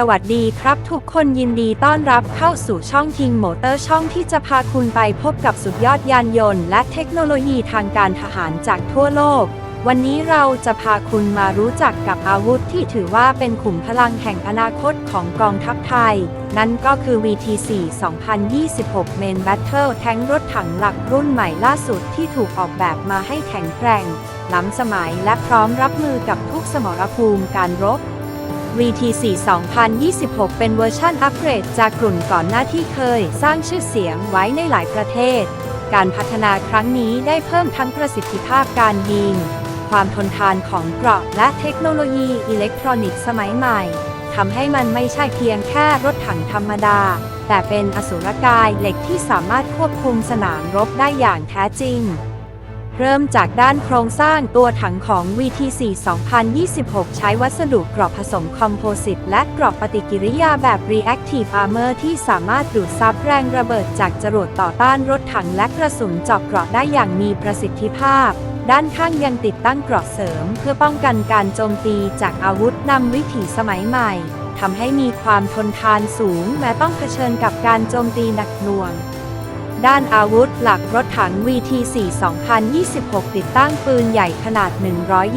สวัสดีครับทุกคนยินดีต้อนรับเข้าสู่ช่องทิงโมเตอร์ช่องที่จะพาคุณไปพบกับสุดยอดยานยนต์ และเทคโนโลยีทางการทหารจากทั่วโลก วันนี้เราจะพาคุณมารู้จักกับอาวุธที่ถือว่าเป็นขุมพลังแห่งอนาคตของกองทัพไทย นั่นก็คือ VT4 2026 Main Battle แท้งรถถังหลักรุ่นใหม่ล่าสุดที่ถูกออกแบบมาให้แข็งแกร่ง ล้ำสมัยและพร้อมรับมือกับทุกสมรภูมิการรบ VT4 2026 เป็นเวอร์ชันอัปเกรดจากกลุ่นก่อนหน้าที่เคยสร้างชื่อเสียงไว้ในหลายประเทศ การพัฒนาครั้งนี้ได้เพิ่มทั้งประสิทธิภาพการยิง ความทนทานของเกราะและเทคโนโลยีอิเล็กทรอนิกส์สมัยใหม่ทำให้มันไม่ใช่เพียงแค่รถถังธรรมดา แต่เป็นอสุรกายเหล็กที่สามารถควบคุมสนามรบได้อย่างแท้จริง เริ่มจากด้านโครงสร้างตัวถังของ VT4 2026 ใช้วัสดุเกราะผสมคอมโพสิตและเกราะปฏิกิริยาแบบ Reactive Armor ที่สามารถดูดซับแรงระเบิดจากจรวดต่อต้านรถถังและกระสุนเจาะเกราะได้อย่างมีประสิทธิภาพ ด้านข้างยังติดตั้งเกราะเสริม เพื่อป้องกันการโจมตีจากอาวุธนำวิถีสมัยใหม่ทำให้มีความทนทานสูง แม้ต้องเผชิญกับการโจมตีหนักหน่วง ด้านอาวุธหลักรถถัง VT4 2026 ติดตั้งปืนใหญ่ขนาด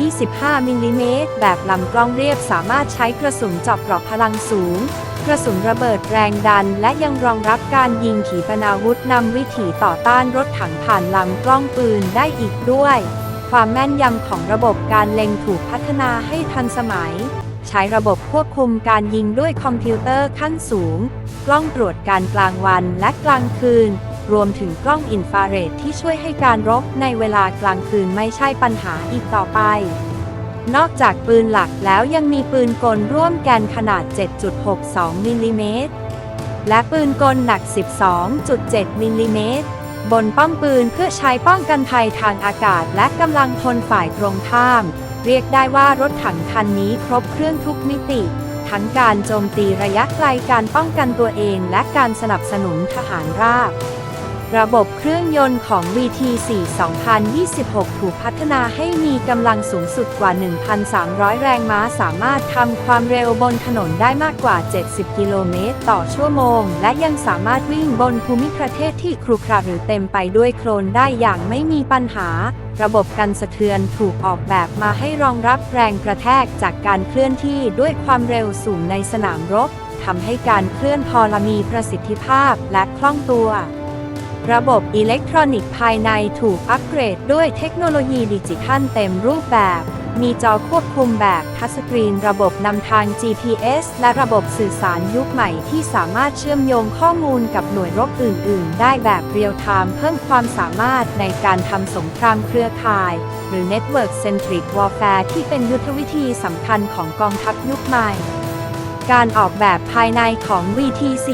125 มิลลิเมตร แบบลำกล้องเรียบสามารถใช้กระสุนเจาะเกราะพลังสูง กระสุนระเบิดแรงดัน และยังรองรับการยิงขีปนาวุธนำวิถีต่อต้านรถถังผ่านลำกล้องปืนได้อีกด้วย ความแม่นยำของระบบการเล็งถูกพัฒนาให้ทันสมัยใช้ระบบควบคุมการยิงด้วยคอมพิวเตอร์ขั้นสูง กล้องตรวจการกลางวันและกลางคืน รวมถึงกล้องอินฟราเรดที่ช่วยให้การรบในเวลากลางคืนไม่ใช่ปัญหาอีกต่อไป นอกจากปืนหลักแล้วยังมีปืนกลร่วมแกนขนาด 7.62 มิลลิเมตร และปืนกลหนัก 12.7 มิลลิเมตร บนป้อมปืนเพื่อใช้ป้องกันภัยทางอากาศและกำลังพลฝ่ายตรงข้าม เรียกได้ว่ารถถังคันนี้ครบเครื่องทุกมิติทั้งการโจมตีระยะไกลการป้องกันตัวเองและการสนับสนุนทหารราบ ระบบเครื่องยนต์ของ VT4 2026 ถูกพัฒนาให้มีกำลังสูงสุดกว่า 1,300 แรงม้า สามารถทำความเร็วบนถนนได้มากกว่า 70 กิโลเมตรต่อชั่วโมง และยังสามารถวิ่งบนภูมิประเทศที่ครุขระหรือเต็มไปด้วยโคลนได้อย่างไม่มีปัญหา ระบบกันสะเทือนถูกออกแบบมาให้รองรับแรงกระแทกจากการเคลื่อนที่ด้วยความเร็วสูงในสนามรบทำให้การเคลื่อนพอลมีประสิทธิภาพและคล่องตัว ระบบอิเล็กทรอนิกส์ภายในถูกอัปเกรดด้วยเทคโนโลยีดิจิทัลเต็มรูปแบบ มีจอควบคุมแบบทัชสกรีน ระบบนำทาง GPS และระบบสื่อสารยุคใหม่ที่สามารถเชื่อมโยงข้อมูลกับหน่วยรบอื่น ๆ ได้แบบเรียลไทม์เพิ่มความสามารถในการทำสงครามเครือข่าย หรือ Network Centric Warfare ที่เป็นยุทธวิธีสำคัญของกองทัพยุคใหม่ การออกแบบภายในของ VT4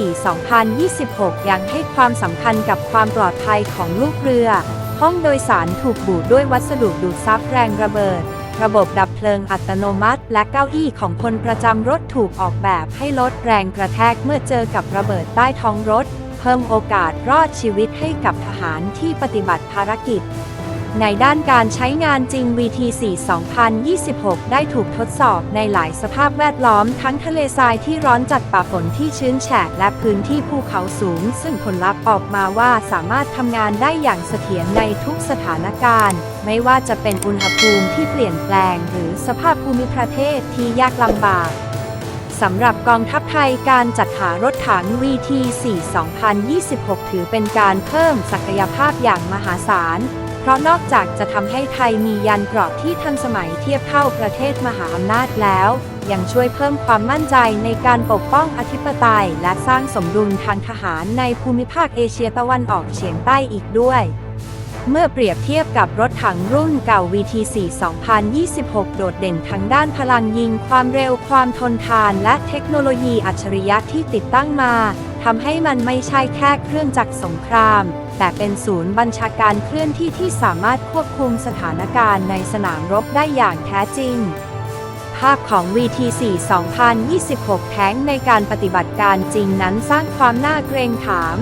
2026 ยังให้ความสำคัญกับความปลอดภัยของลูกเรือ ห้องโดยสารถูกบูดด้วยวัสดุดูดซับแรงระเบิด ระบบดับเพลิงอัตโนมัติ และเก้าอี้ของพลประจำรถถูกออกแบบให้ลดแรงกระแทกเมื่อเจอกับระเบิดใต้ท้องรถ เพิ่มโอกาสรอดชีวิตให้กับทหารที่ปฏิบัติภารกิจ ในด้านการใช้งานจริง VT4 2026 ได้ถูกทดสอบในหลายสภาพแวดล้อมทั้งทะเลทรายที่ร้อนจัดป่าฝนที่ชื้นแฉะและพื้นที่ภูเขาสูง ซึ่งผลลัพธ์ออกมาว่าสามารถทำงานได้อย่างเสถียรในทุกสถานการณ์ ไม่ว่าจะเป็นอุณหภูมิที่เปลี่ยนแปลง หรือสภาพภูมิประเทศที่ยากลำบากสำหรับกองทัพไทยการจัดหารถถัง VT4 2026 ถือเป็นการเพิ่มศักยภาพอย่างมหาศาล เพราะนอกจากจะทำให้ไทยมียานเกราะที่ทันสมัยเทียบเท่าประเทศมหาอำนาจแล้ว ยังช่วยเพิ่มความมั่นใจในการปกป้องอธิปไตย และสร้างสมดุลทางทหารในภูมิภาคเอเชียตะวันออกเฉียงใต้อีกด้วยเมื่อเปรียบเทียบกับรถถังรุ่นเก่า VT4 2026 โดดเด่นทั้งด้านพลังยิง ความเร็ว ความทนทาน และเทคโนโลยีอัจฉริยะที่ติดตั้งมา ทำให้มันไม่ใช่แค่เครื่องจักรสงคราม แต่เป็นศูนย์บัญชาการเคลื่อนที่ที่สามารถควบคุมสถานการณ์ในสนามรบได้อย่างแท้จริง ภาพของ VT4 2026 แท้งในการปฏิบัติการจริงนั้นสร้างความน่าเกรงขาม